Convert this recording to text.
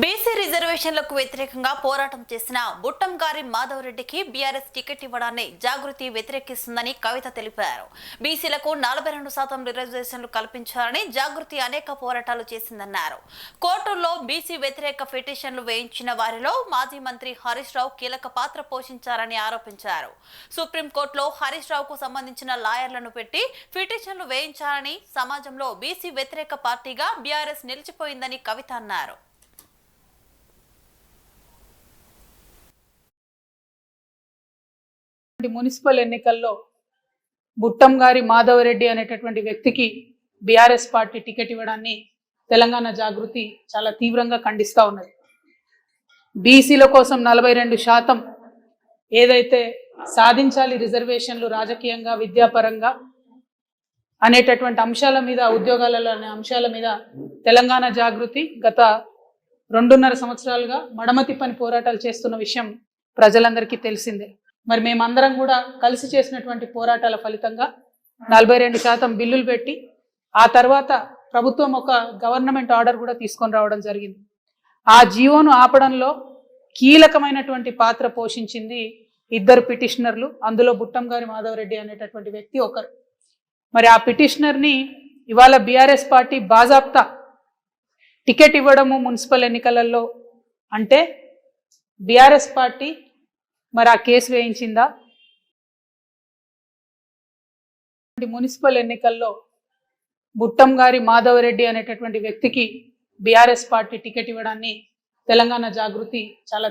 BC రిజర్వేషన్లకు వ్యతిరేకంగా పోరాటం చేసిన బుట్టంగారి మాధవ్ రెడ్డికి బీఆర్ఎస్ టికెట్ ఇవ్వడాన్ని జాగృతి వ్యతిరేకిస్తుందని కవిత తెలిపారు. బీసీలకు నలభై రెండు శాతం రిజర్వేషన్లు కల్పించాలని జాగృతి అనేక పోరాటాలు చేసిందన్నారు. కోర్టుల్లో బీసీ వ్యతిరేక పిటిషన్లు వేయించిన వారిలో మాజీ మంత్రి హరీష్ రావు కీలక పాత్ర పోషించారని ఆరోపించారు. సుప్రీంకోర్టులో హరీష్ రావుకు సంబంధించిన లాయర్లను పెట్టి పిటిషన్లు వేయించాలని సమాజంలో బీసీ వ్యతిరేక పార్టీగా బీఆర్ఎస్ నిలిచిపోయిందని కవిత అన్నారు. మున్సిపల్ ఎన్నికల్లో బుట్టం గారి మాధవరెడ్డి అనేటటువంటి వ్యక్తికి బీఆర్ఎస్ పార్టీ టికెట్ ఇవ్వడాన్ని తెలంగాణ జాగృతి చాలా తీవ్రంగా ఖండిస్తూ ఉన్నది. బీసీల కోసం నలభై రెండు శాతం ఏదైతే సాధించాలి రిజర్వేషన్లు రాజకీయంగా విద్యాపరంగా అనేటటువంటి అంశాల మీద ఉద్యోగాలలో అనే అంశాల మీద తెలంగాణ జాగృతి గత రెండున్నర సంవత్సరాలుగా మడమతి పని పోరాటాలు చేస్తున్న విషయం ప్రజలందరికీ తెలిసిందే. మరి మేమందరం కూడా కలిసి చేసినటువంటి పోరాటాల ఫలితంగా నలభై రెండు శాతం బిల్లులు పెట్టి ఆ తర్వాత ప్రభుత్వం ఒక గవర్నమెంట్ ఆర్డర్ కూడా తీసుకొని రావడం జరిగింది. ఆ జీవోను ఆపడంలో కీలకమైనటువంటి పాత్ర పోషించింది ఇద్దరు పిటిషనర్లు అందులో బుట్టంగారి మాధవరెడ్డి అనేటటువంటి వ్యక్తి ఒకరు. మరి ఆ పిటిషనర్ని ఇవాళ బీఆర్ఎస్ పార్టీ బాజాప్తా టికెట్ ఇవ్వడము మున్సిపల్ ఎన్నికలలో అంటే బీఆర్ఎస్ పార్టీ మరి ఆ కేసు వేయించిందా? మున్సిపల్ ఎన్నికల్లో బుట్టం గారి మాధవరెడ్డి అనేటటువంటి వ్యక్తికి బీఆర్ఎస్ పార్టీ టికెట్ ఇవ్వడాన్ని తెలంగాణ జాగృతి చాలా